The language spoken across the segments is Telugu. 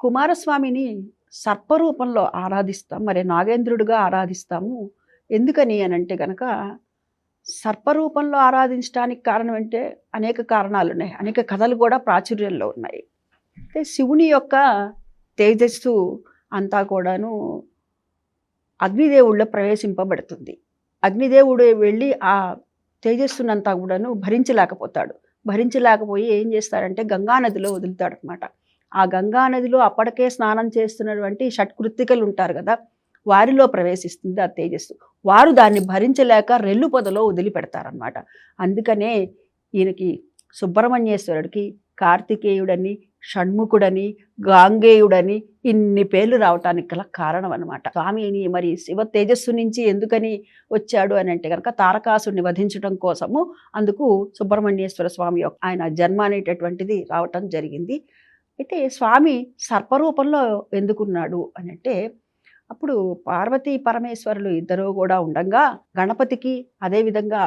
కుమారస్వామిని సర్పరూపంలో ఆరాధిస్తాం మరి నాగేంద్రుడిగా ఆరాధిస్తాము. ఎందుకని అని అంటే కనుక సర్పరూపంలో ఆరాధించడానికి కారణం అంటే అనేక కారణాలు ఉన్నాయి. అనేక కథలు కూడా ప్రాచుర్యంలో ఉన్నాయి. అయితే శివుని యొక్క తేజస్సు అంతా కూడాను అగ్నిదేవుళ్ళ ప్రవేశింపబడుతుంది. అగ్నిదేవుడు వెళ్ళి ఆ తేజస్సునంతా కూడాను భరించలేకపోతాడు. భరించలేకపోయి ఏం చేస్తాడంటే గంగానదిలో వదులుతాడు ఆ ఆ గంగానదిలో అప్పటికే స్నానం చేస్తున్నటువంటి షట్కృత్తికలు ఉంటారు కదా వారిలో ప్రవేశిస్తుంది ఆ తేజస్సు. వారు దాన్ని భరించలేక రెల్లు పొదలో వదిలిపెడతారనమాట అందుకనే ఈయనకి సుబ్రహ్మణ్యేశ్వరుడికి కార్తికేయుడని షణ్ముఖుడని గాంగేయుడని ఇన్ని పేర్లు రావటానికి గల కారణం అనమాట స్వామిని మరి శివ తేజస్సు నుంచి ఎందుకని వచ్చాడు అని అంటే కనుక తారకాసుడిని వధించడం కోసము అందుకు సుబ్రహ్మణ్యేశ్వర స్వామి యొక్క ఆయన జన్మ అనేటటువంటిది రావటం జరిగింది. అయితే స్వామి సర్పరూపంలో ఎందుకున్నాడు అని అంటే అప్పుడు పార్వతీ పరమేశ్వరులు ఇద్దరు కూడా ఉండగా గణపతికి అదేవిధంగా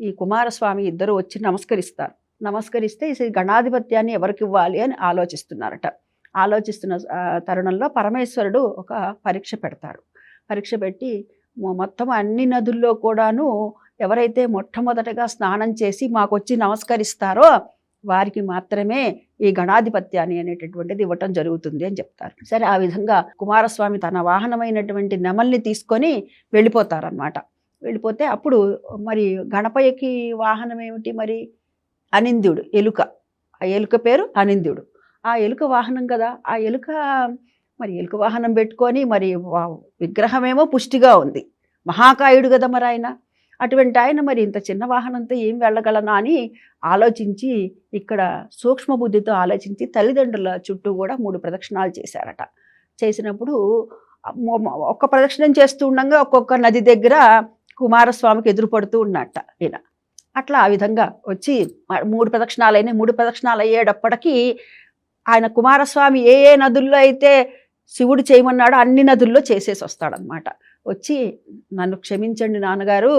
ఈ కుమారస్వామి ఇద్దరు వచ్చి నమస్కరిస్తారు. నమస్కరిస్తే ఈ గణాధిపత్యాన్ని ఎవరికి ఇవ్వాలి అని ఆలోచిస్తున్నారట. ఆలోచిస్తున్న తరుణంలో పరమేశ్వరుడు ఒక పరీక్ష పెడతారు. పరీక్ష పెట్టి మొత్తం అన్ని నదుల్లో కూడాను ఎవరైతే మొట్టమొదటగా స్నానం చేసి మాకు వచ్చి నమస్కరిస్తారో వారికి మాత్రమే ఈ గణాధిపత్యాన్ని అనేటటువంటిది ఇవ్వటం జరుగుతుంది అని చెప్తారు. సరే ఆ విధంగా కుమారస్వామి తన వాహనమైనటువంటి నెమల్ని తీసుకొని వెళ్ళిపోతారనమాట వెళ్ళిపోతే అప్పుడు మరి గణపయ్యకి వాహనం ఏమిటి మరి? అనింద్యుడు ఎలుక. ఆ ఎలుక పేరు అనింద్యుడు. ఆ ఎలుక వాహనం కదా. ఆ ఎలుక మరి ఎలుక వాహనం పెట్టుకొని మరి వా- విగ్రహమేమో పుష్టిగా ఉంది. మహాకాయుడు కదా మరి ఆయన. అటువంటి ఆయన మరి ఇంత చిన్న వాహనంతో ఏం వెళ్ళగలనా అని ఆలోచించి ఇక్కడ సూక్ష్మ బుద్ధితో ఆలోచించి తల్లిదండ్రుల చుట్టూ కూడా మూడు ప్రదక్షిణాలు చేశారట. చేసినప్పుడు ఒక్క ప్రదక్షిణం చేస్తూ ఉండగా ఒక్కొక్క నది దగ్గర కుమారస్వామికి ఎదురుపడుతూ ఉన్నట్ట ఈయన. అట్లా ఆ విధంగా వచ్చి మూడు ప్రదక్షిణాలు అయినాయి మూడు ప్రదక్షిణాలు అయ్యేటప్పటికీ ఆయన కుమారస్వామి ఏ ఏ నదుల్లో అయితే శివుడు చేయమన్నాడో అన్ని నదుల్లో చేసేసి వస్తాడనమాట వచ్చి నన్ను క్షమించండి నాన్నగారు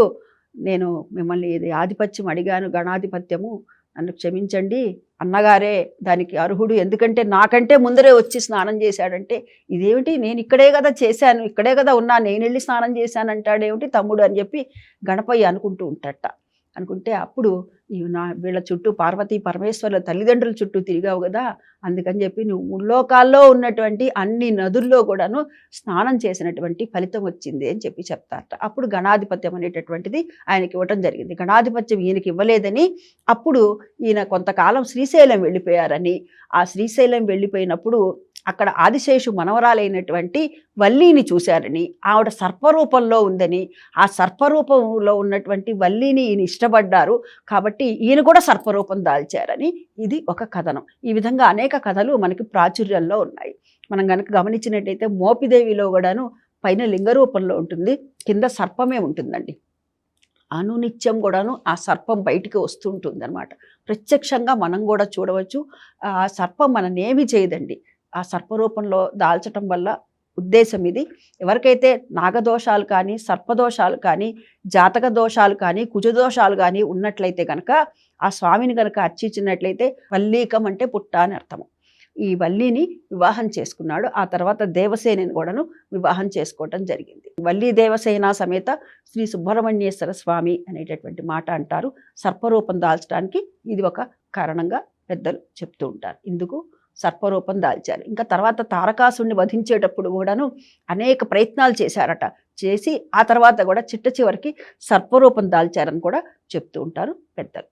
నేను మిమ్మల్ని ఇది ఆధిపత్యం అడిగాను గణాధిపత్యము. నన్ను క్షమించండి. అన్నగారే దానికి అర్హుడు. ఎందుకంటే నాకంటే ముందరే వచ్చి స్నానం చేశాడంటే ఇదేమిటి? నేను ఇక్కడే కదా చేశాను ఇక్కడే కదా ఉన్నా నేను వెళ్ళి స్నానం చేశాను అంటాడేమిటి తమ్ముడు అని చెప్పి గణపయ్య అనుకుంటూ ఉంటట అనుకుంటే అప్పుడు నా వీళ్ళ చుట్టూ పార్వతీ పరమేశ్వరుల తల్లిదండ్రుల చుట్టూ తిరిగావు కదా అందుకని చెప్పి నువ్వు ముల్లోకాల్లో ఉన్నటువంటి అన్ని నదుల్లో కూడాను స్నానం చేసినటువంటి ఫలితం వచ్చింది అని చెప్పి చెప్తారట. అప్పుడు గణాధిపత్యం అనేటటువంటిది ఆయనకి ఇవ్వటం జరిగింది. గణాధిపత్యం ఈయనకి ఇవ్వలేదని అప్పుడు ఈయన కొంతకాలం శ్రీశైలం వెళ్ళిపోయారని. ఆ శ్రీశైలం వెళ్ళిపోయినప్పుడు అక్కడ ఆదిశేషు మనవరాలైనటువంటి వల్లీని చూశారని. ఆవిడ సర్పరూపంలో ఉందని. ఆ సర్పరూపంలో ఉన్నటువంటి వల్లీని ఈయన ఇష్టపడ్డారు. కాబట్టి కాబట్టి ఈయన కూడా సర్పరూపం దాల్చారని ఇది ఒక కథనం. ఈ విధంగా అనేక కథలు మనకి ప్రాచుర్యంలో ఉన్నాయి. మనం కనుక గమనించినట్టయితే మోపిదేవిలో కూడాను పైన లింగ రూపంలో ఉంటుంది కింద సర్పమే ఉంటుందండి. అనునిత్యం కూడాను ఆ సర్పం బయటికి వస్తుంటుంది అనమాట ప్రత్యక్షంగా మనం కూడా చూడవచ్చు. ఆ సర్పం మననేమి చేయదండి. ఆ సర్పరూపంలో దాల్చటం వల్ల ఉద్దేశం ఇది. ఎవరికైతే నాగదోషాలు కానీ సర్పదోషాలు కానీ జాతక దోషాలు కానీ కుజదోషాలు కానీ ఉన్నట్లయితే కనుక ఆ స్వామిని కనుక అర్చించినట్లయితే వల్లీకం అంటే పుట్ట అని అర్థము. ఈ వల్లీని వివాహం చేసుకున్నాడు. ఆ తర్వాత దేవసేనని కూడాను వివాహం చేసుకోవటం జరిగింది. వల్లీ దేవసేన సమేత శ్రీ సుబ్రహ్మణ్యేశ్వర స్వామి అనేటటువంటి మాట అంటారు. సర్పరూపం దాల్చడానికి ఇది ఒక కారణంగా పెద్దలు చెప్తూ ఉంటారు. ఇందుకు సర్పరూపం దాల్చారు. ఇంకా తర్వాత తారకాసుని వధించేటప్పుడు కూడాను అనేక ప్రయత్నాలు చేశారట. చేసి ఆ తర్వాత కూడా చిట్ట చివరికి సర్పరూపం దాల్చారని కూడా చెప్తూ ఉంటారు పెద్దలు.